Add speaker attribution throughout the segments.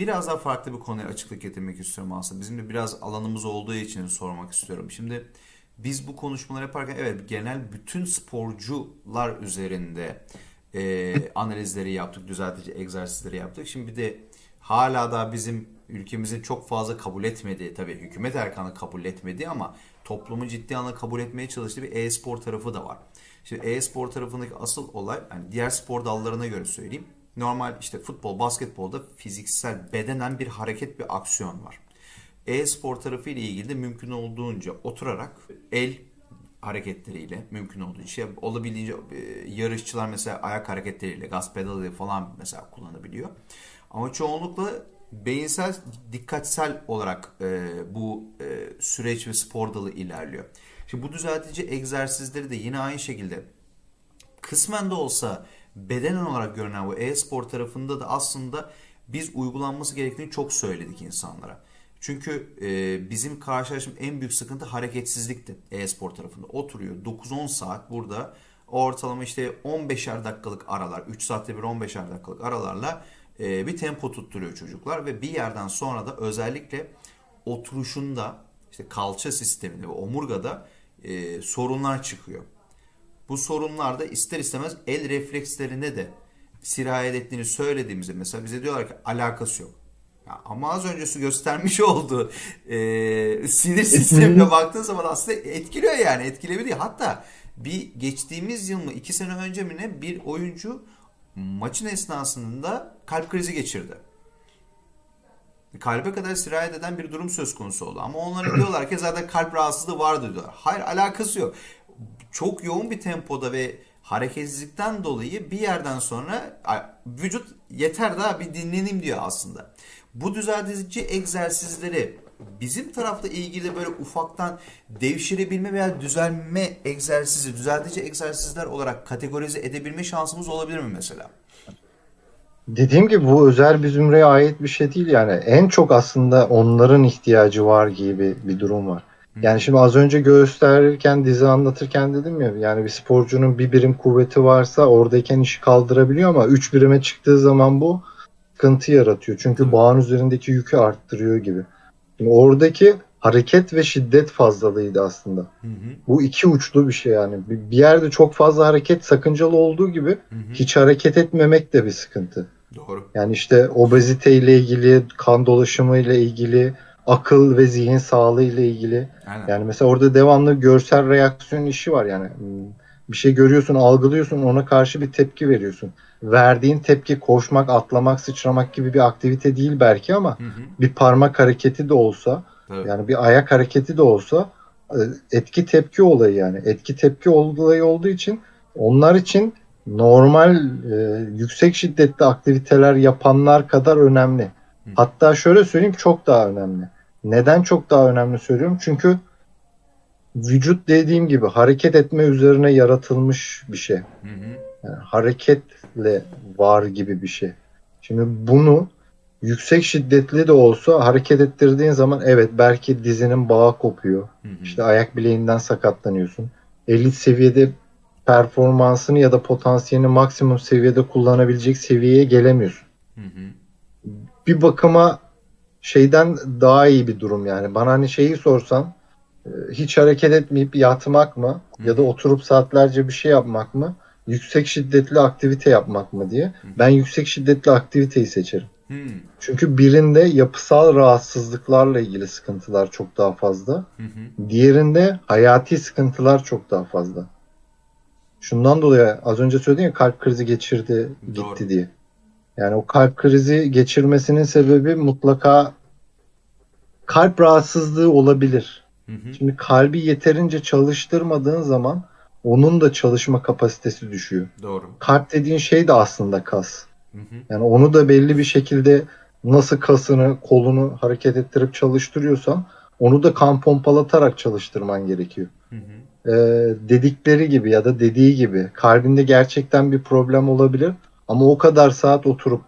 Speaker 1: Biraz daha farklı bir konuya açıklık getirmek istiyorum aslında. Bizim de biraz alanımız olduğu için sormak istiyorum. Şimdi biz bu konuşmaları yaparken evet genel bütün sporcular üzerinde e, analizleri yaptık, düzeltici egzersizleri yaptık. Şimdi bir de hala da bizim ülkemizin çok fazla kabul etmediği, tabii hükümet erkanı kabul etmediği ama toplumun ciddi anlamda kabul etmeye çalıştığı bir e-spor tarafı da var. Şimdi e-spor tarafındaki asıl olay, yani diğer spor dallarına göre söyleyeyim. Normal işte futbol, basketbolda fiziksel, bedenen bir hareket, bir aksiyon var. E-spor tarafı ile ilgili de mümkün olduğunca oturarak el hareketleriyle mümkün olduğunca şey olabildiğince e, yarışçılar mesela ayak hareketleriyle gaz pedalı falan mesela kullanabiliyor. Ama çoğunlukla beyinsel dikkatsel olarak e, bu e, süreç ve spor dalı ilerliyor. Şimdi bu düzeltici egzersizleri de yine aynı şekilde kısmen de olsa bedenen olarak görünen bu e-spor tarafında da aslında biz uygulanması gerektiğini çok söyledik insanlara. Çünkü e, bizim karşılaştığımız en büyük sıkıntı hareketsizlikti e-spor tarafında. Oturuyor 9-10 saat burada ortalama işte 15'er dakikalık aralar 3 saatte bir 15'er dakikalık aralarla e, bir tempo tutturuyor çocuklar ve bir yerden sonra da özellikle oturuşunda işte kalça sisteminde ve omurgada e, sorunlar çıkıyor. Bu sorunlar da ister istemez el reflekslerine de sirayet ettiğini söylediğimizde mesela bize diyorlar ki alakası yok. Ya ama az öncesi göstermiş olduğu e, sinir sistemine baktığın zaman aslında etkiliyor yani etkilebiliyor. Hatta bir geçtiğimiz yıl mı iki sene önce mi ne bir oyuncu maçın esnasında kalp krizi geçirdi. Kalbe kadar sirayet eden bir durum söz konusu oldu. Ama onlara diyorlar ki zaten kalp rahatsızlığı vardı diyorlar. Hayır alakası yok. Çok yoğun bir tempoda ve hareketsizlikten dolayı bir yerden sonra vücut yeter daha bir dinleneyim diyor aslında. Bu düzeltici egzersizleri bizim tarafta ilgili böyle ufaktan devşirebilme veya düzelme egzersizi, düzeltici egzersizler olarak kategorize edebilme şansımız olabilir mi mesela?
Speaker 2: Dediğim gibi bu özel bir zümreye ait bir şey değil yani. En çok aslında onların ihtiyacı var gibi bir durum var. Yani şimdi az önce gösterirken, dizi anlatırken dedim ya yani bir sporcunun bir birim kuvveti varsa oradayken işi kaldırabiliyor ama 3 birime çıktığı zaman bu sıkıntı yaratıyor. Çünkü bağın üzerindeki yükü arttırıyor gibi. Şimdi oradaki hareket ve şiddet fazlalığıydı aslında.
Speaker 1: Hı hı.
Speaker 2: Bu iki uçlu bir şey yani. Bir yerde çok fazla hareket sakıncalı olduğu gibi
Speaker 1: Hı hı.
Speaker 2: hiç hareket etmemek de bir sıkıntı.
Speaker 1: Doğru.
Speaker 2: Yani işte obezite ile ilgili, kan dolaşımı ile ilgili, akıl ve zihin sağlığı ile ilgili.
Speaker 1: Aynen.
Speaker 2: Yani mesela orada devamlı görsel reaksiyon işi var yani. Hmm, Bir şey görüyorsun, algılıyorsun, ona karşı bir tepki veriyorsun. Verdiğin tepki koşmak, atlamak, sıçramak gibi bir aktivite değil belki ama
Speaker 1: Hı hı.
Speaker 2: bir parmak hareketi de olsa,
Speaker 1: Tabii.
Speaker 2: yani bir ayak hareketi de olsa e, etki tepki olayı yani. Etki tepki olayı olduğu için onlar için normal e, yüksek şiddetli aktiviteler yapanlar kadar önemli. Hatta şöyle söyleyeyim çok daha önemli. Neden çok daha önemli söylüyorum? Çünkü vücut dediğim gibi hareket etme üzerine yaratılmış bir şey. Yani hareketle var gibi bir şey. Şimdi bunu yüksek şiddetli de olsa hareket ettirdiğin zaman evet belki dizinin bağı kopuyor.
Speaker 1: Hı hı.
Speaker 2: İşte ayak bileğinden sakatlanıyorsun. Elit seviyede performansını ya da potansiyelini maksimum seviyede kullanabilecek seviyeye gelemiyorsun.
Speaker 1: Hı hı.
Speaker 2: Bir bakıma şeyden daha iyi bir durum yani. Bana hani şeyi sorsan e, hiç hareket etmeyip yatmak mı ya da oturup saatlerce bir şey yapmak mı? Yüksek şiddetli aktivite yapmak mı diye. Ben yüksek şiddetli aktiviteyi seçerim.
Speaker 1: Hı.
Speaker 2: Çünkü birinde yapısal rahatsızlıklarla ilgili sıkıntılar çok daha fazla.
Speaker 1: Hı hı.
Speaker 2: Diğerinde hayati sıkıntılar çok daha fazla. Şundan dolayı az önce söyledim ya kalp krizi geçirdi, gitti
Speaker 1: Doğru.
Speaker 2: diye. Yani o kalp krizi geçirmesinin sebebi mutlaka kalp rahatsızlığı olabilir.
Speaker 1: Hı hı.
Speaker 2: Şimdi kalbi yeterince çalıştırmadığın zaman onun da çalışma kapasitesi düşüyor.
Speaker 1: Doğru.
Speaker 2: Kalp dediğin şey de aslında kas.
Speaker 1: Hı hı.
Speaker 2: Yani onu da belli bir şekilde nasıl kasını, kolunu hareket ettirip çalıştırıyorsan onu da kan pompalatarak çalıştırman gerekiyor.
Speaker 1: Hı hı.
Speaker 2: Ee, dedikleri gibi ya da dediği gibi kalbinde gerçekten bir problem olabilir ama o kadar saat oturup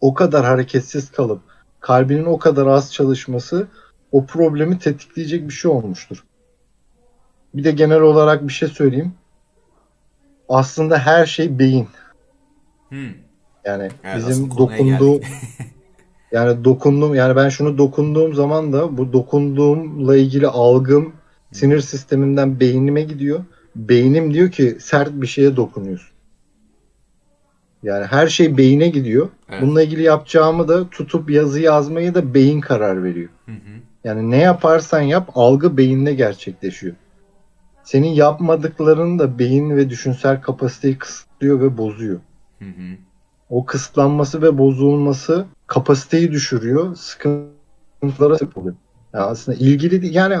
Speaker 2: o kadar hareketsiz kalıp kalbinin o kadar az çalışması o problemi tetikleyecek bir şey olmuştur. Bir de genel olarak bir şey söyleyeyim. Aslında her şey beyin.
Speaker 1: Hı.
Speaker 2: Yani
Speaker 1: Evet,
Speaker 2: bizim dokunduğu. Yani dokundum yani ben şunu dokunduğum zaman da bu dokunduğumla ilgili algım sinir sistemimden beynime gidiyor. Beynim diyor ki sert bir şeye dokunuyorsun. Yani her şey beyine gidiyor.
Speaker 1: Evet.
Speaker 2: Bununla ilgili yapacağımı da tutup yazı yazmayı da beyin karar veriyor.
Speaker 1: Hı hı.
Speaker 2: Yani ne yaparsan yap algı beyinde gerçekleşiyor. Senin yapmadıkların da beyin ve düşünsel kapasiteyi kısıtlıyor ve bozuyor.
Speaker 1: Hı hı.
Speaker 2: O kısıtlanması ve bozulması kapasiteyi düşürüyor, sıkıntılara sebep oluyor. Yani aslında ilgili. Yani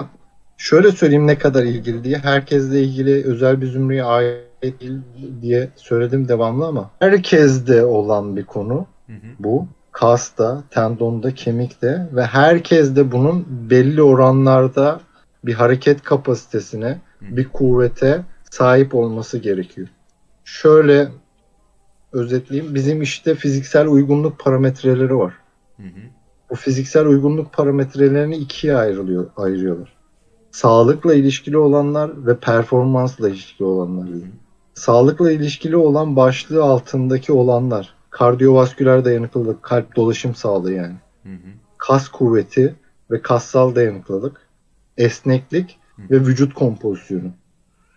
Speaker 2: şöyle söyleyeyim ne kadar ilgili diye. Herkesle ilgili özel bir zümreye ait değil diye söyledim devamlı ama herkeste olan bir konu
Speaker 1: Hı hı.
Speaker 2: bu. Kasta, tendonda, kemikte ve herkes de bunun belli oranlarda bir hareket kapasitesine,
Speaker 1: Hı.
Speaker 2: bir kuvvete sahip olması gerekiyor. Şöyle özetleyeyim. Bizim işte fiziksel uygunluk parametreleri var.
Speaker 1: Hı hı.
Speaker 2: Bu fiziksel uygunluk parametrelerini ikiye ayrılıyor, ayırıyorlar. Sağlıkla ilişkili olanlar ve performansla ilişkili olanlar. diye. Sağlıkla ilişkili olan başlığı altındaki olanlar. Kardiyovasküler dayanıklılık, kalp dolaşım sağlığı yani.
Speaker 1: Hı hı.
Speaker 2: Kas kuvveti ve kassal dayanıklılık, esneklik ve vücut kompozisyonu.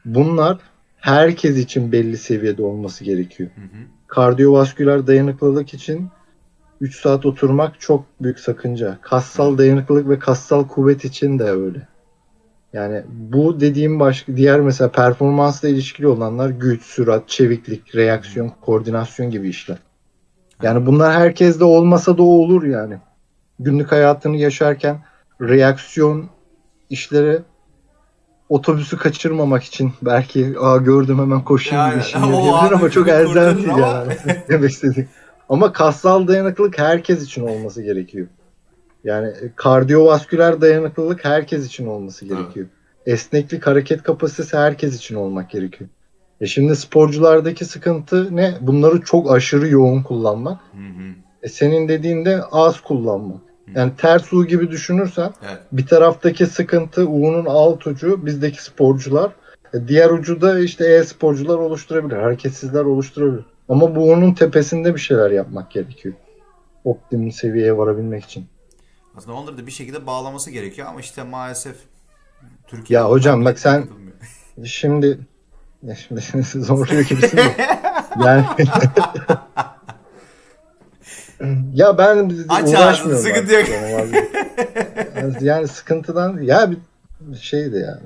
Speaker 2: Bunlar herkes için belli seviyede olması gerekiyor.
Speaker 1: Hı hı.
Speaker 2: Kardiyovasküler dayanıklılık için 3 saat oturmak çok büyük sakınca. Kassal dayanıklılık ve kassal kuvvet için de öyle. Yani bu dediğim başka diğer mesela performansla ilişkili olanlar güç, sürat, çeviklik, reaksiyon, koordinasyon gibi işler. Yani bunlar herkeste olmasa da olur yani. Günlük hayatını yaşarken reaksiyon işleri otobüsü kaçırmamak için belki aa gördüm hemen koşayım
Speaker 1: Yani,
Speaker 2: gibi
Speaker 1: o
Speaker 2: yapabilir ama çok elzem değil
Speaker 1: ama-
Speaker 2: yani. demek istedik. Ama kassal dayanıklılık herkes için olması gerekiyor. Yani e, kardiyovasküler dayanıklılık herkes için olması gerekiyor. Esneklik, hareket kapasitesi herkes için olmak gerekiyor. E şimdi sporculardaki sıkıntı ne? Bunları çok aşırı yoğun kullanmak.
Speaker 1: Hı hı.
Speaker 2: E senin dediğinde az kullanmak. Yani ters U gibi düşünürsen
Speaker 1: Evet.
Speaker 2: bir taraftaki sıkıntı U'nun alt ucu bizdeki sporcular. E, Diğer ucu da işte e-sporcular oluşturabilir. Hareketsizler oluşturabilir. Ama bu U'nun tepesinde bir şeyler yapmak gerekiyor. Optimum seviyeye varabilmek için.
Speaker 1: Aslında onları da bir şekilde bağlaması gerekiyor ama işte maalesef Türkiye
Speaker 2: Ya hocam bak sen-. Şimdi ya şimdi zorluyor gibisin de. Yani ya ben
Speaker 1: Aç
Speaker 2: uğraşmıyorum.
Speaker 1: sıkıntı yok.
Speaker 2: yani. sıkıntıdan ya bir şeydi yani.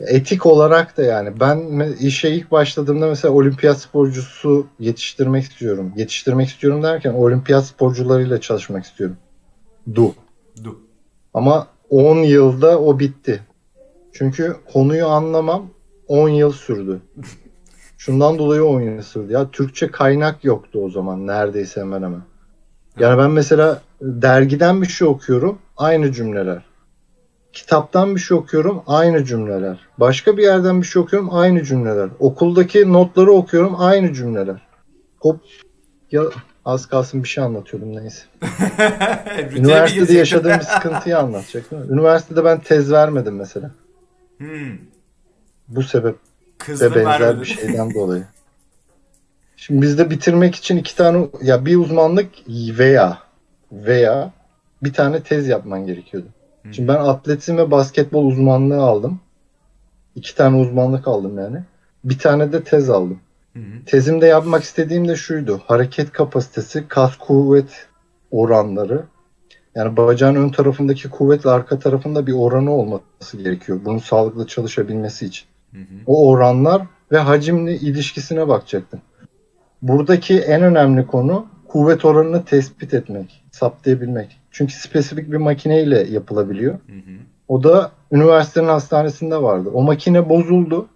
Speaker 2: Etik olarak da yani ben işe ilk başladığımda mesela olimpiyat sporcusu yetiştirmek istiyorum. Yetiştirmek istiyorum derken olimpiyat sporcularıyla çalışmak istiyorum. Du.
Speaker 1: Dur.
Speaker 2: Ama 10 yılda o bitti. Çünkü konuyu anlamam 10 yıl sürdü. Şundan dolayı 10 yıl sürdü. Ya Türkçe kaynak yoktu o zaman neredeyse hemen hemen. Yani ben mesela dergiden bir şey okuyorum aynı cümleler. Kitaptan bir şey okuyorum aynı cümleler. Başka bir yerden bir şey okuyorum aynı cümleler. Okuldaki notları okuyorum aynı cümleler. Hop ya az kalsın bir şey anlatıyordum neyse. Üniversitede yaşadığım bir sıkıntıyı anlatacaktım. Üniversitede ben tez vermedim mesela.
Speaker 1: Hmm.
Speaker 2: Bu sebep
Speaker 1: Kızını
Speaker 2: ve benzer
Speaker 1: vermedin.
Speaker 2: bir şeyden dolayı. Şimdi bizde bitirmek için iki tane ya bir uzmanlık veya veya bir tane tez yapman gerekiyordu.
Speaker 1: Hı.
Speaker 2: Şimdi ben atletizm ve basketbol uzmanlığı aldım. İki tane uzmanlık aldım yani. Bir tane de tez aldım. Tezimde yapmak istediğim de şuydu. Hareket kapasitesi, kas kuvvet oranları. Yani bacağın ön tarafındaki kuvvetle arka tarafında bir oranı olması gerekiyor. Bunun sağlıklı çalışabilmesi için.
Speaker 1: Hı hı.
Speaker 2: O oranlar ve hacimli ilişkisine bakacaktım. Buradaki en önemli konu kuvvet oranını tespit etmek, saptayabilmek. Çünkü spesifik bir makineyle yapılabiliyor.
Speaker 1: Hı hı.
Speaker 2: O da üniversitenin hastanesinde vardı. O makine bozuldu.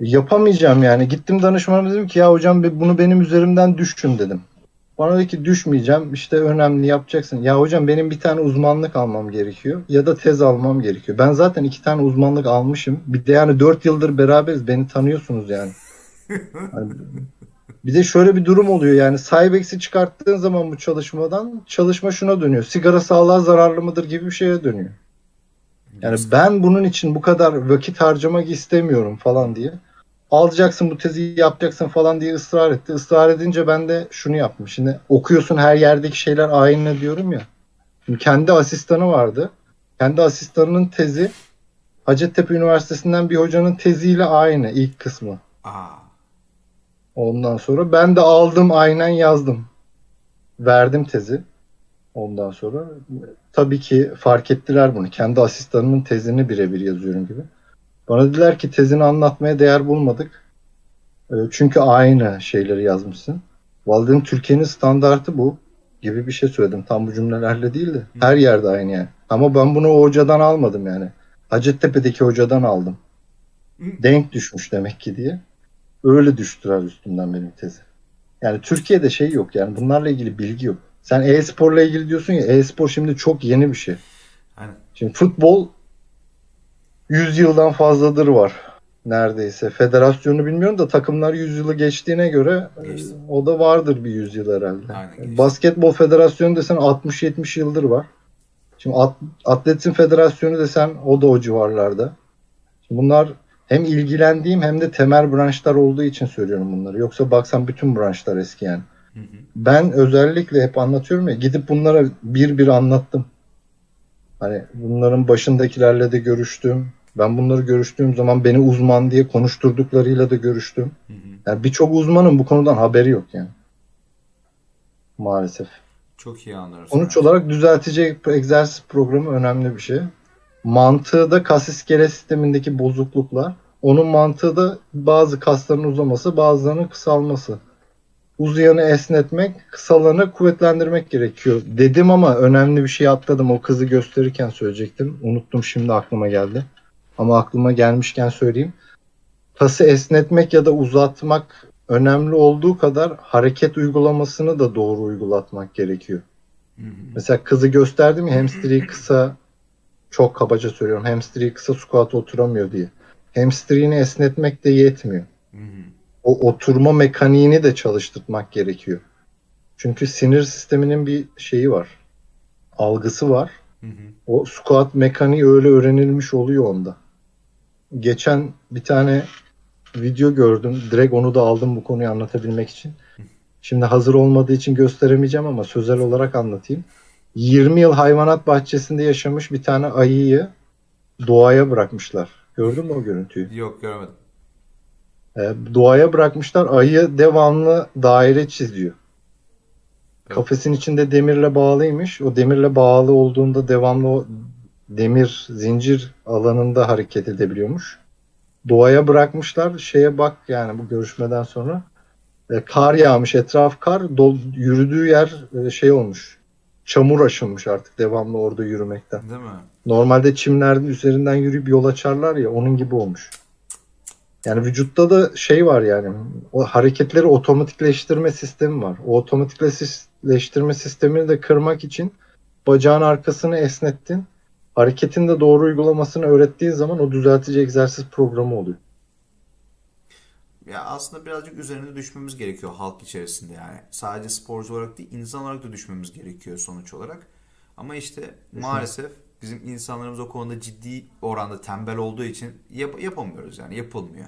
Speaker 2: Yapamayacağım yani. Gittim danışmana dedim ki ya hocam bunu benim üzerimden düşün dedim. Bana dedi ki düşmeyeceğim işte önemli yapacaksın. Ya hocam benim bir tane uzmanlık almam gerekiyor ya da tez almam gerekiyor. Ben zaten iki tane uzmanlık almışım. Bir de yani dört yıldır beraberiz beni tanıyorsunuz yani. Hani bir de şöyle bir durum oluyor yani Cybex'i çıkarttığın zaman bu çalışmadan çalışma şuna dönüyor. Sigara sağlığa zararlı mıdır gibi bir şeye dönüyor. Yani ben bunun için bu kadar vakit harcamak istemiyorum falan diye. Alacaksın bu tezi yapacaksın falan diye ısrar etti. Israr edince ben de şunu yaptım. Şimdi okuyorsun her yerdeki şeyler aynı diyorum ya. Şimdi kendi asistanı vardı. Kendi asistanının tezi Hacettepe Üniversitesi'nden bir hocanın teziyle aynı ilk kısmı.
Speaker 1: Aa.
Speaker 2: Ondan sonra ben de aldım aynen yazdım. Verdim tezi. Ondan sonra tabii ki fark ettiler bunu. Kendi asistanımın tezini birebir yazıyorum gibi. Bana dediler ki tezini anlatmaya değer bulmadık. E, Çünkü aynı şeyleri yazmışsın. Dedim, Türkiye'nin standartı bu gibi bir şey söyledim. Tam bu cümlelerle değil de. Her yerde aynı yani. Ama ben bunu o hocadan almadım yani. Hacettepe'deki hocadan aldım. Denk düşmüş demek ki diye. Öyle düştüler üstümden benim tezi. Yani Türkiye'de şey yok yani bunlarla ilgili bilgi yok. Sen e-sporla ilgili diyorsun ya e-spor şimdi çok yeni bir şey.
Speaker 1: Aynen.
Speaker 2: Şimdi futbol 100 yıldan fazladır var neredeyse. Federasyonu bilmiyorum da takımlar 100 yılı geçtiğine göre
Speaker 1: Geçti.
Speaker 2: e, o da vardır bir 100 yıl herhalde.
Speaker 1: Aynen, geçti.
Speaker 2: Basketbol federasyonu desen 60-70 yıldır var. Şimdi at, atletizm federasyonu desen o da o civarlarda. Şimdi bunlar hem ilgilendiğim hem de temel branşlar olduğu için söylüyorum bunları. Yoksa baksan bütün branşlar eski yani.
Speaker 1: Hı hı.
Speaker 2: Ben özellikle hep anlatıyorum ya gidip bunlara bir bir anlattım. Hani bunların başındakilerle de görüştüm. Ben bunları görüştüğüm zaman beni uzman diye konuşturduklarıyla da görüştüm.
Speaker 1: Hı hı.
Speaker 2: Yani birçok uzmanın bu konudan haberi yok yani. Maalesef.
Speaker 1: Çok iyi anlıyorum.
Speaker 2: Sonuç
Speaker 1: seni.
Speaker 2: olarak düzeltici egzersiz programı önemli bir şey. Mantığı da kas iskelet sistemindeki bozukluklar. Onun mantığı da bazı kasların uzaması, bazılarının kısalması. Uzayanı esnetmek, kısalanı kuvvetlendirmek gerekiyor. Dedim ama önemli bir şey atladım. O kızı gösterirken söyleyecektim. Unuttum şimdi aklıma geldi. Ama aklıma gelmişken söyleyeyim. Kası esnetmek ya da uzatmak önemli olduğu kadar hareket uygulamasını da doğru uygulatmak gerekiyor. Mesela kızı gösterdim ya hamstringi kısa çok kabaca söylüyorum. Hamstringi kısa squat oturamıyor diye. Hamstringini esnetmek de yetmiyor. O oturma mekaniğini de çalıştırmak gerekiyor. Çünkü sinir sisteminin bir şeyi var. Algısı var.
Speaker 1: Hı hı.
Speaker 2: O squat mekaniği öyle öğrenilmiş oluyor onda. Geçen bir tane video gördüm. Direkt onu da aldım bu konuyu anlatabilmek için. Şimdi hazır olmadığı için gösteremeyeceğim ama sözel olarak anlatayım. 20 yıl hayvanat bahçesinde yaşamış bir tane ayıyı doğaya bırakmışlar. Gördün mü o görüntüyü?
Speaker 1: Yok görmedim.
Speaker 2: Ee, doğaya bırakmışlar. Ayı devamlı daire çiziyor. Kafesin içinde demirle bağlıymış. O demirle bağlı olduğunda devamlı o demir zincir alanında hareket edebiliyormuş. Doğaya bırakmışlar. Şeye bak yani bu görüşmeden sonra e, kar yağmış, etraf kar, dol, yürüdüğü yer e, şey olmuş. Çamur aşınmış artık devamlı orada yürümekten.
Speaker 1: Değil mi?
Speaker 2: Normalde çimlerin üzerinden yürüyüp yol açarlar ya onun gibi olmuş. Yani vücutta da şey var yani o hareketleri otomatikleştirme sistemi var. O otomatikleştirme sistemini de kırmak için bacağın arkasını esnettin. Hareketin de doğru uygulamasını öğrettiğin zaman o düzeltici egzersiz programı oluyor.
Speaker 1: Ya aslında birazcık üzerine düşmemiz gerekiyor halk içerisinde yani. Sadece sporcu olarak değil, insan olarak da düşmemiz gerekiyor sonuç olarak. Ama işte maalesef bizim insanlarımız o konuda ciddi oranda tembel olduğu için yap- yapamıyoruz yani yapılmıyor.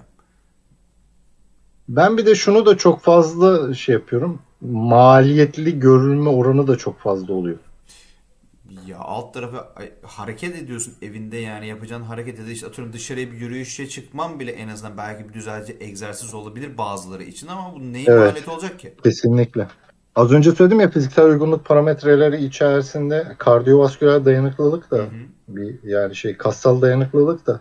Speaker 2: Ben bir de şunu da çok fazla şey yapıyorum. Maliyetli görülme oranı da çok fazla oluyor.
Speaker 1: Ya alt tarafı ay- hareket ediyorsun evinde yani yapacağın hareket ede işte atıyorum dışarıya bir yürüyüşe çıkmam bile en azından belki bir düzeltici egzersiz olabilir bazıları için ama bu neyin
Speaker 2: Evet.
Speaker 1: maliyeti olacak ki?
Speaker 2: Kesinlikle. Az önce söyledim ya fiziksel uygunluk parametreleri içerisinde kardiyovasküler dayanıklılık da
Speaker 1: Hı hı.
Speaker 2: bir yani şey kassal dayanıklılık da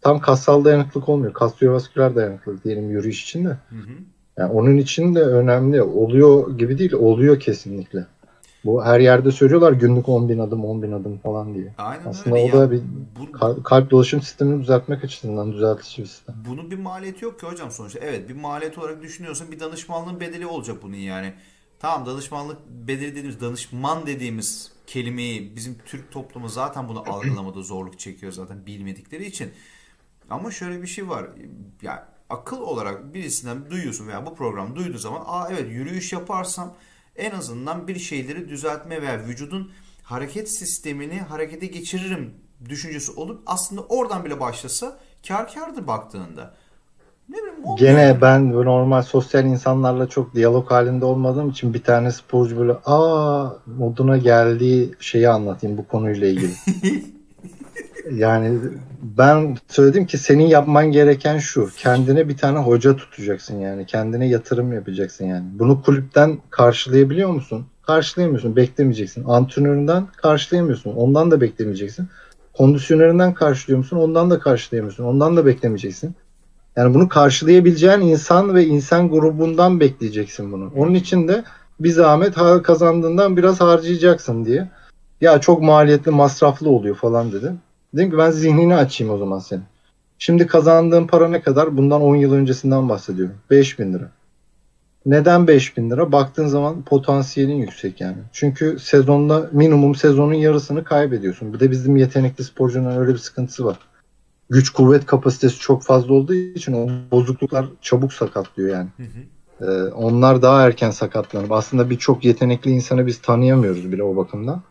Speaker 2: tam kassal dayanıklılık olmuyor. Kardiyovasküler dayanıklılık diyelim yürüyüş için de.
Speaker 1: Hı hı.
Speaker 2: Yani onun için de önemli. Oluyor gibi değil, oluyor kesinlikle. Bu her yerde söylüyorlar günlük 10 bin adım, 10 bin adım falan diye.
Speaker 1: Aynen
Speaker 2: Aslında
Speaker 1: öyle
Speaker 2: o da bir
Speaker 1: Bu-
Speaker 2: Kal- kalp dolaşım sistemini düzeltmek açısından düzeltici bir sistem.
Speaker 1: Bunun bir maliyeti yok ki hocam sonuçta. Evet bir maliyet olarak düşünüyorsun bir danışmanlığın bedeli olacak bunun yani. Tamam danışmanlık bedeli dediğimiz danışman dediğimiz kelimeyi bizim Türk toplumu zaten bunu algılamada zorluk çekiyor zaten bilmedikleri için. Ama şöyle bir şey var. Ya akıl olarak birisinden duyuyorsun veya bu program duyduğu zaman aa evet yürüyüş yaparsam en azından bir şeyleri düzeltme veya vücudun hareket sistemini harekete geçiririm düşüncesi olup aslında oradan bile başlasa kar kardır baktığında. Ne bileyim olmuyor.
Speaker 2: Gene ben normal sosyal insanlarla çok diyalog halinde olmadığım için bir tane sporcu böyle aa moduna geldiği şeyi anlatayım bu konuyla ilgili. Yani ben söyledim ki senin yapman gereken şu. Kendine bir tane hoca tutacaksın yani. Kendine yatırım yapacaksın yani. Bunu kulüpten karşılayabiliyor musun? Karşılayamıyorsun. Beklemeyeceksin. Antrenöründen karşılayamıyorsun. Ondan da beklemeyeceksin. Kondisyonerinden karşılıyor musun? Ondan da karşılayamıyorsun. Ondan da beklemeyeceksin. Yani bunu karşılayabileceğin insan ve insan grubundan bekleyeceksin bunu. Onun için de bir zahmet kazandığından biraz harcayacaksın diye. Ya çok maliyetli, masraflı oluyor falan dedim. Dedim ki ben zihnini açayım o zaman senin. Şimdi kazandığın para ne kadar? Bundan 10 yıl öncesinden bahsediyorum. 5000 lira. Neden 5000 lira? Baktığın zaman potansiyelin yüksek yani. Çünkü sezonda minimum sezonun yarısını kaybediyorsun. Bir de bizim yetenekli sporcunun öyle bir sıkıntısı var. Güç kuvvet kapasitesi çok fazla olduğu için o bozukluklar çabuk sakatlıyor yani.
Speaker 1: Hı hı.
Speaker 2: Ee, onlar daha erken sakatlanıp aslında birçok yetenekli insanı biz tanıyamıyoruz bile o bakımdan.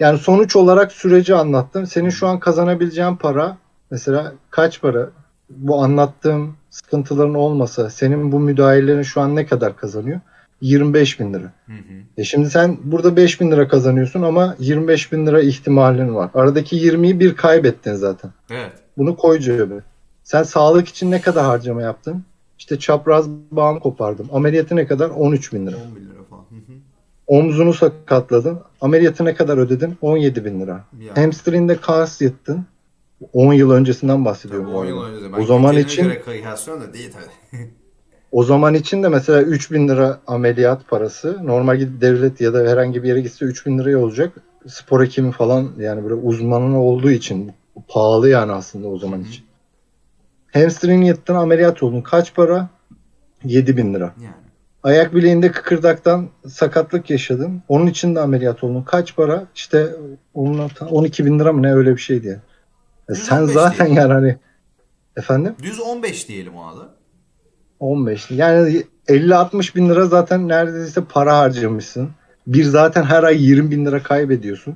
Speaker 2: Yani sonuç olarak süreci anlattım. Senin şu an kazanabileceğin para mesela kaç para? Bu anlattığım sıkıntıların olmasa senin bu müdahalelerin şu an ne kadar kazanıyor? 25 bin lira.
Speaker 1: Hı hı.
Speaker 2: E şimdi sen burada 5 bin lira kazanıyorsun ama 25 bin lira ihtimalin var. Aradaki 20'yi bir kaybettin zaten.
Speaker 1: Evet.
Speaker 2: Bunu koy cebe. Sen sağlık için ne kadar harcama yaptın? İşte çapraz bağını kopardım. Ameliyatı ne kadar? 13 bin lira.
Speaker 1: 10 bin lira.
Speaker 2: Omzunu sakatladın. Ameliyatı ne kadar ödedin? 17 bin lira. Hamstring'de kas yıttın. 10 yıl öncesinden bahsediyorum. bu
Speaker 1: 10 yıl önce.
Speaker 2: O zaman için-
Speaker 1: kıyaslıyorum da değil tabii.
Speaker 2: O zaman için de mesela 3 bin lira ameliyat parası. Normal gidip devlet ya da herhangi bir yere gitse 3 bin liraya olacak. Spor hekimi falan yani böyle uzmanın olduğu için pahalı yani aslında o zaman için. Hamstring yıttın ameliyat oldun. Kaç para? 7 bin lira.
Speaker 1: Yani.
Speaker 2: Ayak bileğinde kıkırdaktan sakatlık yaşadın. Onun için de ameliyat oldun. Kaç para? İşte onun hata- 12 bin lira mı ne öyle bir şeydi yani. E sen
Speaker 1: 115
Speaker 2: zaten
Speaker 1: diyelim.
Speaker 2: yani hani efendim
Speaker 1: Düz 15 diyelim o adı.
Speaker 2: 15. Yani 50-60 bin lira zaten neredeyse para harcamışsın. Bir zaten her ay 20 bin lira kaybediyorsun.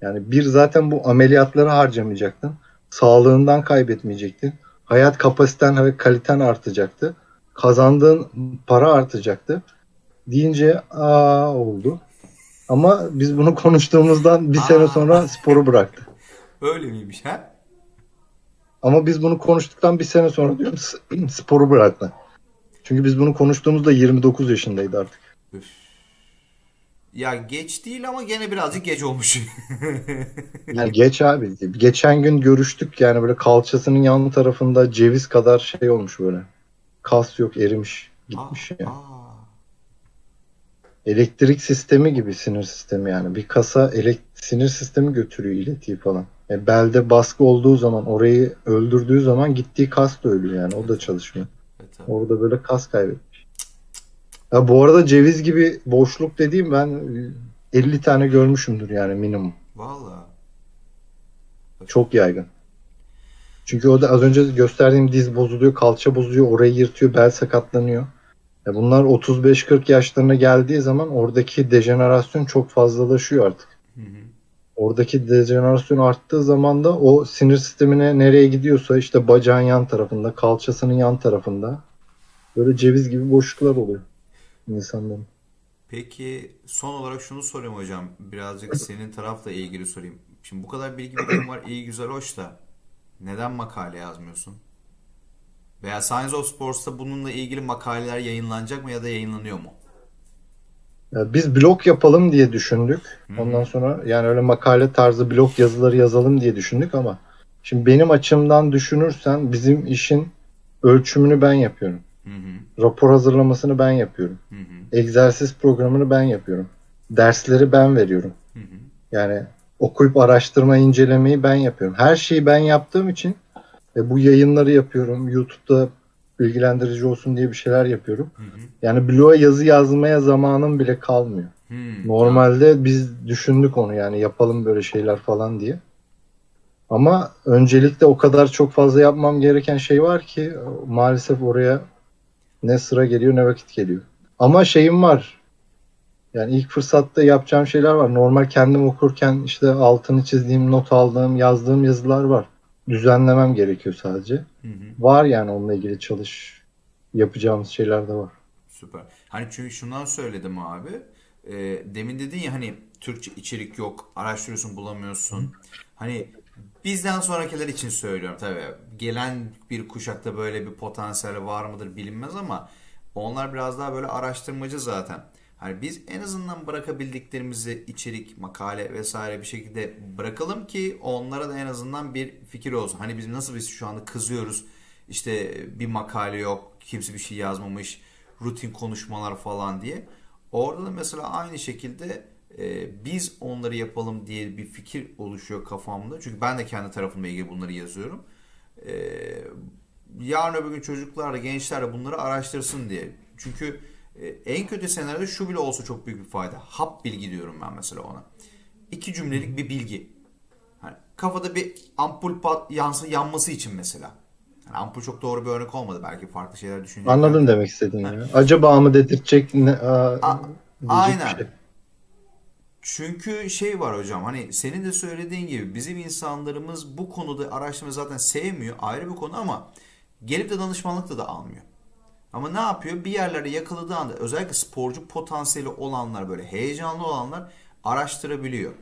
Speaker 2: Yani bir zaten bu ameliyatları harcamayacaktın. Sağlığından kaybetmeyecektin. Hayat kapasiten ve kaliten artacaktı. Kazandığın para artacaktı. Deyince aa oldu. Ama biz bunu konuştuğumuzdan bir
Speaker 1: Aa.
Speaker 2: sene sonra sporu bıraktı.
Speaker 1: Öyle miymiş ha?
Speaker 2: Ama biz bunu konuştuktan bir sene sonra diyorum sporu bıraktı. Çünkü biz bunu konuştuğumuzda 29 yaşındaydı artık.
Speaker 1: Üf. Ya geç değil ama gene birazcık geç olmuş.
Speaker 2: Yani geç abi. Geçen gün görüştük yani böyle kalçasının yan tarafında ceviz kadar şey olmuş böyle. Kas yok erimiş gitmiş
Speaker 1: Aa,
Speaker 2: yani.
Speaker 1: aa.
Speaker 2: Elektrik sistemi gibi sinir sistemi yani. Bir kasa elek sinir sistemi götürüyor iletiyi falan. E, belde baskı olduğu zaman orayı öldürdüğü zaman gittiği kas da ölüyor yani. O da çalışmıyor.
Speaker 1: Evet.
Speaker 2: Orada böyle kas kaybetmiş. Ya bu arada ceviz gibi boşluk dediğim ben e, 50 tane görmüşümdür yani minimum.
Speaker 1: Vallahi.
Speaker 2: Çok yaygın. Çünkü o da az önce gösterdiğim diz bozuluyor, kalça bozuluyor, orayı yırtıyor, bel sakatlanıyor. Ya bunlar 35-40 yaşlarına geldiği zaman oradaki dejenerasyon çok fazlalaşıyor artık.
Speaker 1: Hı hı.
Speaker 2: Oradaki dejenerasyon arttığı zaman da o sinir sistemine nereye gidiyorsa işte bacağın yan tarafında, kalçasının yan tarafında böyle ceviz gibi boşluklar oluyor insanların.
Speaker 1: Peki son olarak şunu sorayım hocam. Birazcık senin tarafla ilgili sorayım. Şimdi bu kadar bilgi birikimi var. iyi güzel hoş da neden makale yazmıyorsun? Veya Science of Sports'ta bununla ilgili makaleler yayınlanacak mı ya da yayınlanıyor mu?
Speaker 2: Ya biz blog yapalım diye düşündük.
Speaker 1: Hı.
Speaker 2: Ondan sonra yani öyle makale tarzı blog yazıları yazalım diye düşündük ama şimdi benim açımdan düşünürsen bizim işin ölçümünü ben yapıyorum.
Speaker 1: Hı hı.
Speaker 2: Rapor hazırlamasını ben yapıyorum.
Speaker 1: Hı hı.
Speaker 2: Egzersiz programını ben yapıyorum. Dersleri ben veriyorum.
Speaker 1: Hı hı.
Speaker 2: Yani okuyup araştırma, incelemeyi ben yapıyorum. Her şeyi ben yaptığım için ve bu yayınları yapıyorum. YouTube'da bilgilendirici olsun diye bir şeyler yapıyorum.
Speaker 1: Hı hı.
Speaker 2: Yani bloğa yazı yazmaya zamanım bile kalmıyor.
Speaker 1: Hı.
Speaker 2: Normalde biz düşündük onu yani yapalım böyle şeyler falan diye. Ama öncelikle o kadar çok fazla yapmam gereken şey var ki maalesef oraya ne sıra geliyor ne vakit geliyor. Ama şeyim var. Yani ilk fırsatta yapacağım şeyler var. Normal kendim okurken işte altını çizdiğim, not aldığım, yazdığım yazılar var. düzenlemem gerekiyor sadece.
Speaker 1: Hı hı.
Speaker 2: Var yani onunla ilgili çalış yapacağımız şeyler de var.
Speaker 1: Süper. Hani çünkü şundan söyledim abi. E, demin dedin ya hani Türkçe içerik yok, araştırıyorsun bulamıyorsun. Hani bizden sonrakiler için söylüyorum tabii. Gelen bir kuşakta böyle bir potansiyel var mıdır bilinmez ama onlar biraz daha böyle araştırmacı zaten. Hani biz en azından bırakabildiklerimizi içerik, makale vesaire bir şekilde bırakalım ki onlara da en azından bir fikir olsun. Hani biz nasıl biz şu anda kızıyoruz. İşte bir makale yok, kimse bir şey yazmamış, rutin konuşmalar falan diye. Orada da mesela aynı şekilde e, biz onları yapalım diye bir fikir oluşuyor kafamda. Çünkü ben de kendi tarafımla ilgili bunları yazıyorum. E, yarın öbür gün çocuklar da gençler de bunları araştırsın diye. Çünkü en kötü senaryoda şu bile olsa çok büyük bir fayda. Hap bilgi diyorum ben mesela ona. İki cümlelik bir bilgi. Hani kafada bir ampul pat, yansı, yanması için mesela. Yani ampul çok doğru bir örnek olmadı. Belki farklı şeyler düşünecekler.
Speaker 2: Anladım demek istediğini. ya. Acaba mı dedirtecek ne, a,
Speaker 1: A-
Speaker 2: diyecek
Speaker 1: aynen.
Speaker 2: şey.
Speaker 1: Çünkü şey var hocam hani senin de söylediğin gibi bizim insanlarımız bu konuda araştırma zaten sevmiyor ayrı bir konu ama gelip de danışmanlık da almıyor. Ama ne yapıyor? Bir yerlere yakaladığı anda özellikle sporcu potansiyeli olanlar böyle heyecanlı olanlar araştırabiliyor.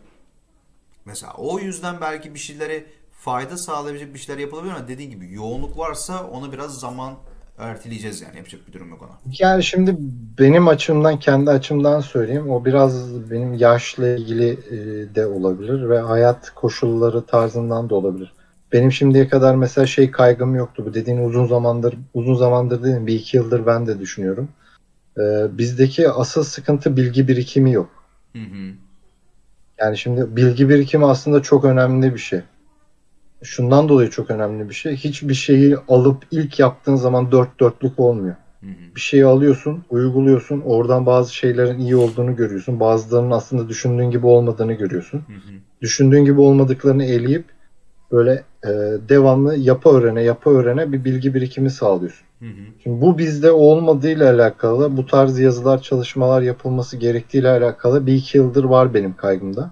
Speaker 1: Mesela o yüzden belki bir şeylere fayda sağlayabilecek bir şeyler yapılabilir ama dediğin gibi yoğunluk varsa onu biraz zaman erteleyeceğiz yani yapacak bir durum yok ona.
Speaker 2: Yani şimdi benim açımdan kendi açımdan söyleyeyim. O biraz benim yaşla ilgili e, de olabilir ve hayat koşulları tarzından da olabilir. Benim şimdiye kadar mesela şey kaygım yoktu. Bu dediğin uzun zamandır uzun zamandır değil bir iki yıldır ben de düşünüyorum. E, bizdeki asıl sıkıntı bilgi birikimi yok.
Speaker 1: Hı hı.
Speaker 2: Yani şimdi bilgi birikimi aslında çok önemli bir şey. Şundan dolayı çok önemli bir şey. Hiçbir şeyi alıp ilk yaptığın zaman dört dörtlük olmuyor.
Speaker 1: Hı hı.
Speaker 2: Bir şeyi alıyorsun, uyguluyorsun. Oradan bazı şeylerin iyi olduğunu görüyorsun. Bazılarının aslında düşündüğün gibi olmadığını görüyorsun.
Speaker 1: Hı hı.
Speaker 2: Düşündüğün gibi olmadıklarını eleyip böyle e, devamlı yapa öğrene yapa öğrene bir bilgi birikimi sağlıyorsun.
Speaker 1: Hı hı.
Speaker 2: Şimdi bu bizde olmadığıyla alakalı bu tarz yazılar, çalışmalar yapılması gerektiğiyle alakalı bir iki yıldır var benim kaygımda.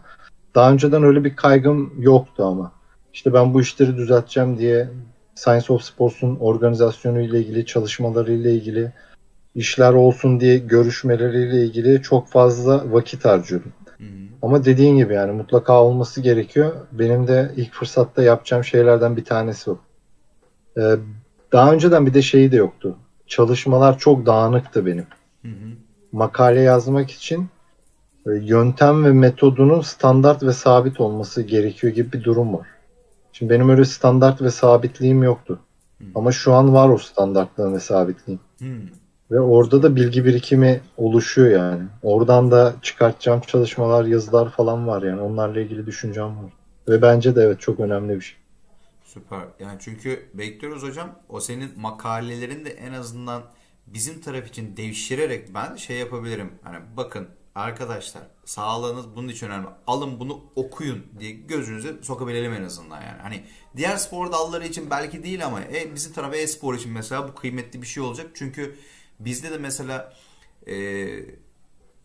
Speaker 2: Daha önceden öyle bir kaygım yoktu ama. İşte ben bu işleri düzelteceğim diye Science of Sports'un organizasyonu ile ilgili, çalışmaları ile ilgili, işler olsun diye görüşmeleriyle ilgili çok fazla vakit harcıyordum. Ama dediğin gibi yani mutlaka olması gerekiyor. Benim de ilk fırsatta yapacağım şeylerden bir tanesi o. Ee, daha önceden bir de şeyi de yoktu. Çalışmalar çok dağınıktı benim.
Speaker 1: Hı hı.
Speaker 2: Makale yazmak için e, yöntem ve metodunun standart ve sabit olması gerekiyor gibi bir durum var. Şimdi benim öyle standart ve sabitliğim yoktu.
Speaker 1: Hı.
Speaker 2: Ama şu an var o standartlığım ve sabitliğim.
Speaker 1: Hı.
Speaker 2: Ve orada da bilgi birikimi oluşuyor yani. Oradan da çıkartacağım çalışmalar, yazılar falan var yani. Onlarla ilgili düşüncem var. Ve bence de evet çok önemli bir şey.
Speaker 1: Süper. Yani çünkü bekliyoruz hocam. O senin makalelerin de en azından bizim taraf için devşirerek ben şey yapabilirim. Hani bakın arkadaşlar sağlığınız bunun için önemli. Alın bunu okuyun diye gözünüze sokabilelim en azından yani. Hani diğer spor dalları için belki değil ama e, bizim tarafı e-spor için mesela bu kıymetli bir şey olacak. Çünkü bizde de mesela e,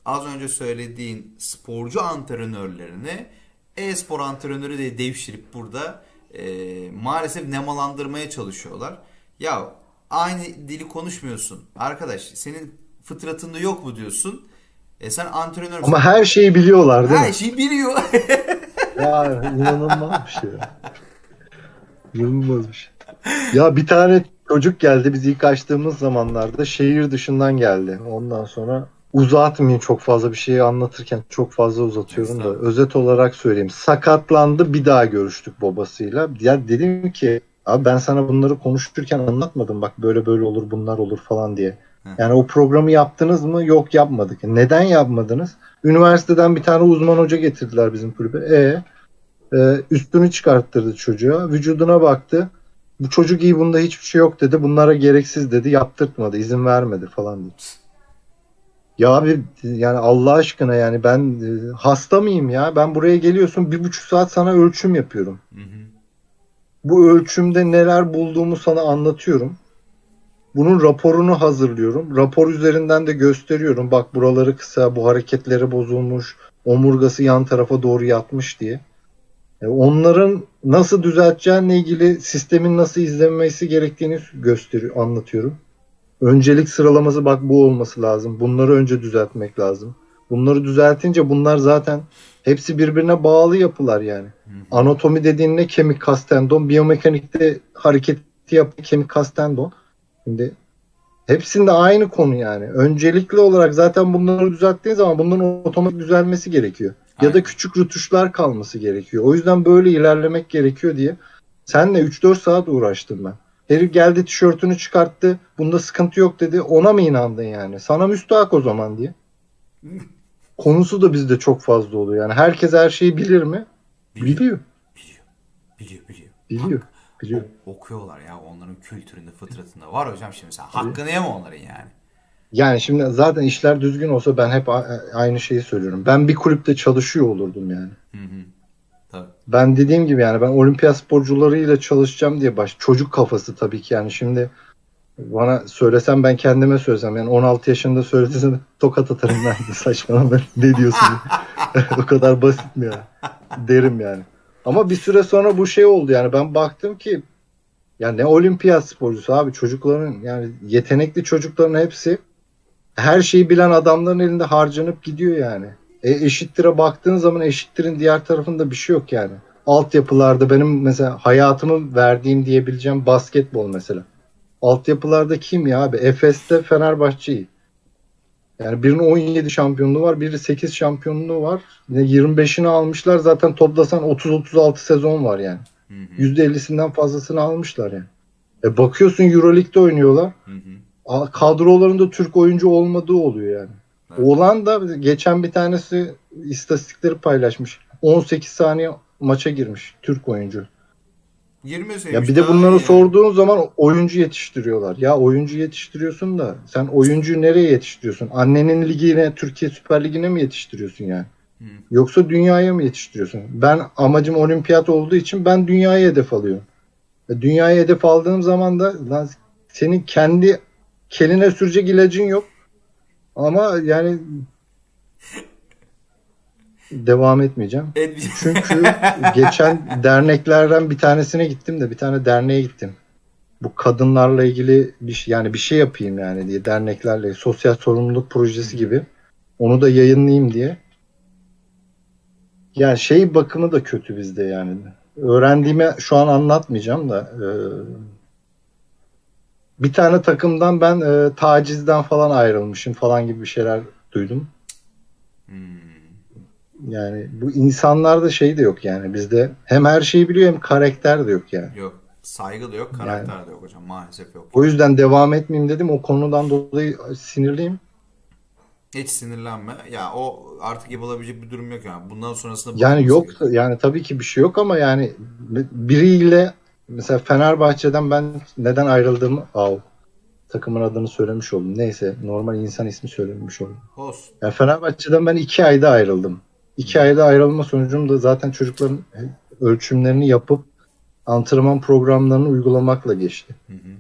Speaker 1: az önce söylediğin sporcu antrenörlerini e-spor antrenörü de devşirip burada e, maalesef nemalandırmaya çalışıyorlar. Ya aynı dili konuşmuyorsun. Arkadaş senin fıtratında yok mu diyorsun? E sen antrenör
Speaker 2: Ama her şeyi biliyorlar değil
Speaker 1: her
Speaker 2: mi?
Speaker 1: şeyi biliyor.
Speaker 2: Ya inanılmaz bir şey. ya. İnanılmaz bir şey. Ya bir tane çocuk geldi biz ilk açtığımız zamanlarda şehir dışından geldi. Ondan sonra uzatmayayım çok fazla bir şeyi anlatırken çok fazla uzatıyorum da özet olarak söyleyeyim. Sakatlandı bir daha görüştük babasıyla. Ya dedim ki abi ben sana bunları konuşurken anlatmadım bak böyle böyle olur bunlar olur falan diye. Yani o programı yaptınız mı? Yok yapmadık. Neden yapmadınız? Üniversiteden bir tane uzman hoca getirdiler bizim kulübe. E, e üstünü çıkarttırdı çocuğa. Vücuduna baktı. Bu çocuk iyi bunda hiçbir şey yok dedi. Bunlara gereksiz dedi. Yaptırtmadı. izin vermedi falan dedi. Ya abi yani Allah aşkına yani ben e, hasta mıyım ya? Ben buraya geliyorsun bir buçuk saat sana ölçüm yapıyorum.
Speaker 1: Hı hı.
Speaker 2: Bu ölçümde neler bulduğumu sana anlatıyorum. Bunun raporunu hazırlıyorum. Rapor üzerinden de gösteriyorum. Bak buraları kısa, bu hareketleri bozulmuş, omurgası yan tarafa doğru yatmış diye. E, onların nasıl düzelteceğinle ilgili sistemin nasıl izlenmesi gerektiğini gösteriyor, anlatıyorum. Öncelik sıralaması bak bu olması lazım. Bunları önce düzeltmek lazım. Bunları düzeltince bunlar zaten hepsi birbirine bağlı yapılar yani. Anatomi dediğin ne? Kemik, kas, tendon. Biyomekanikte hareketi yapan kemik, kas, tendon. Şimdi hepsinde aynı konu yani. Öncelikli olarak zaten bunları düzelttiğin zaman bunların otomatik düzelmesi gerekiyor. Ya da
Speaker 1: Aynen.
Speaker 2: küçük rütuşlar kalması gerekiyor. O yüzden böyle ilerlemek gerekiyor diye. Senle 3-4 saat uğraştım ben. Herif geldi tişörtünü çıkarttı. Bunda sıkıntı yok dedi. Ona mı inandın yani? Sana müstahak o zaman diye. Konusu da bizde çok fazla oluyor. Yani herkes her şeyi bilir mi? Biliyor.
Speaker 1: Biliyor. Biliyor. Biliyor.
Speaker 2: Biliyor. Biliyor.
Speaker 1: O- okuyorlar ya onların kültüründe, fıtratında. Var hocam şimdi sen. Hakkını yeme onların yani.
Speaker 2: Yani şimdi zaten işler düzgün olsa ben hep aynı şeyi söylüyorum. Ben bir kulüpte çalışıyor olurdum yani.
Speaker 1: Hı hı. Tabii.
Speaker 2: Ben dediğim gibi yani ben olimpiyat sporcularıyla çalışacağım diye baş çocuk kafası tabii ki yani şimdi bana söylesem ben kendime söylesem yani 16 yaşında söylesem tokat atarım ben saçmalama ne diyorsun o kadar basit mi ya derim yani. Ama bir süre sonra bu şey oldu yani ben baktım ki ya ne olimpiyat sporcusu abi çocukların yani yetenekli çocukların hepsi her şeyi bilen adamların elinde harcanıp gidiyor yani. E, eşittire baktığın zaman eşittirin diğer tarafında bir şey yok yani. Altyapılarda benim mesela hayatımı verdiğim diyebileceğim basketbol mesela. Altyapılarda kim ya abi? Efes'te Fenerbahçe'yi. Yani birinin 17 şampiyonluğu var, biri 8 şampiyonluğu var. Yine 25'ini almışlar. Zaten toplasan 30-36 sezon var yani.
Speaker 1: Hı hı.
Speaker 2: %50'sinden fazlasını almışlar yani. E bakıyorsun Euroleague'de oynuyorlar.
Speaker 1: Hı hı.
Speaker 2: Kadrolarında Türk oyuncu olmadığı oluyor yani.
Speaker 1: Evet.
Speaker 2: Oğlan da geçen bir tanesi istatistikleri paylaşmış. 18 saniye maça girmiş Türk oyuncu.
Speaker 1: 20
Speaker 2: Ya bir de bunları sorduğun zaman oyuncu yetiştiriyorlar. Ya oyuncu yetiştiriyorsun da sen oyuncuyu nereye yetiştiriyorsun? Annenin ligine, Türkiye Süper Ligi'ne mi yetiştiriyorsun yani?
Speaker 1: Hı.
Speaker 2: Yoksa dünyaya mı yetiştiriyorsun? Ben amacım olimpiyat olduğu için ben dünyaya hedef alıyorum. Dünyaya hedef aldığım zaman da lan senin kendi keline sürecek ilacın yok. Ama yani devam etmeyeceğim. Çünkü geçen derneklerden bir tanesine gittim de bir tane derneğe gittim. Bu kadınlarla ilgili bir şey, yani bir şey yapayım yani diye derneklerle sosyal sorumluluk projesi gibi. Onu da yayınlayayım diye. Yani şey bakımı da kötü bizde yani. Öğrendiğimi şu an anlatmayacağım da e, bir tane takımdan ben e, tacizden falan ayrılmışım falan gibi bir şeyler duydum.
Speaker 1: Hmm.
Speaker 2: Yani bu insanlarda şey de yok yani bizde hem her şeyi biliyor hem karakter de yok yani.
Speaker 1: Yok. Saygı da yok, karakter de yok hocam. Maalesef yok.
Speaker 2: O yüzden devam etmeyeyim dedim. O konudan dolayı sinirliyim.
Speaker 1: Hiç sinirlenme. Ya o artık yapılabilecek bir durum yok yani. Bundan sonrasında
Speaker 2: Yani yok
Speaker 1: gerekiyor.
Speaker 2: yani tabii ki bir şey yok ama yani biriyle mesela Fenerbahçe'den ben neden ayrıldığımı av takımın adını söylemiş oldum. Neyse normal insan ismi söylemiş oldum.
Speaker 1: Olsun.
Speaker 2: Yani Fenerbahçe'den ben iki ayda ayrıldım. İki ayda ayrılma sonucunda zaten çocukların ölçümlerini yapıp antrenman programlarını uygulamakla geçti.
Speaker 1: Hı hı.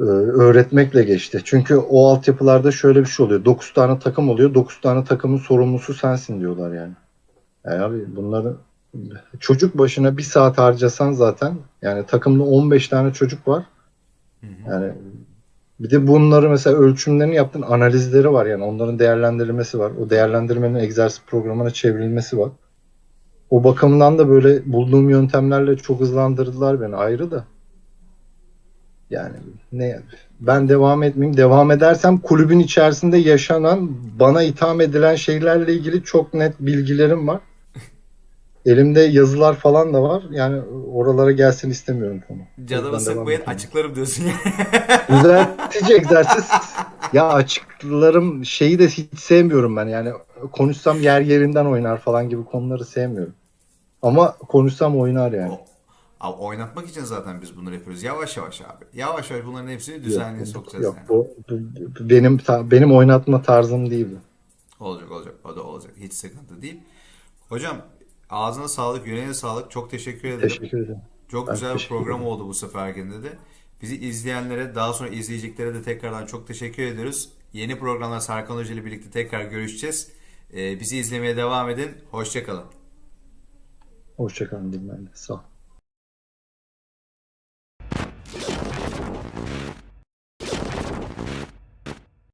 Speaker 2: Ee, öğretmekle geçti. Çünkü o altyapılarda şöyle bir şey oluyor. 9 tane takım oluyor. 9 tane takımın sorumlusu sensin diyorlar yani. Yani abi bunları çocuk başına bir saat harcasan zaten yani takımda 15 tane çocuk var. Yani bir de bunları mesela ölçümlerini yaptın analizleri var yani onların değerlendirilmesi var. O değerlendirmenin egzersiz programına çevrilmesi var. O bakımdan da böyle bulduğum yöntemlerle çok hızlandırdılar beni ayrı da. Yani ne ben devam etmeyeyim. Devam edersem kulübün içerisinde yaşanan bana itham edilen şeylerle ilgili çok net bilgilerim var. Elimde yazılar falan da var. Yani oralara gelsin istemiyorum konu.
Speaker 1: Canımı sıkmayın açıklarım diyorsun ya.
Speaker 2: Düzeltici egzersiz. Ya açıklarım şeyi de hiç sevmiyorum ben. Yani konuşsam yer yerinden oynar falan gibi konuları sevmiyorum. Ama konuşsam oynar yani.
Speaker 1: O- Abi oynatmak için zaten biz bunları yapıyoruz. Yavaş yavaş abi. Yavaş yavaş bunların hepsini düzenli
Speaker 2: Yok,
Speaker 1: sokacağız
Speaker 2: yok,
Speaker 1: yani.
Speaker 2: bu, bu- bu benim benim oynatma tarzım değil bu.
Speaker 1: Olacak olacak. O da olacak. Hiç sıkıntı değil. Hocam ağzına sağlık, yüreğine sağlık. Çok teşekkür ederim.
Speaker 2: Teşekkür ederim.
Speaker 1: Çok
Speaker 2: Ben
Speaker 1: güzel bir program
Speaker 2: ederim.
Speaker 1: oldu bu seferkinde de. Bizi izleyenlere, daha sonra izleyeceklere de tekrardan çok teşekkür ediyoruz. Yeni programlar Serkan Hoca ile birlikte tekrar görüşeceğiz. Ee, bizi izlemeye devam edin. Hoşçakalın.
Speaker 2: Hoşçakalın de. Sağ ol.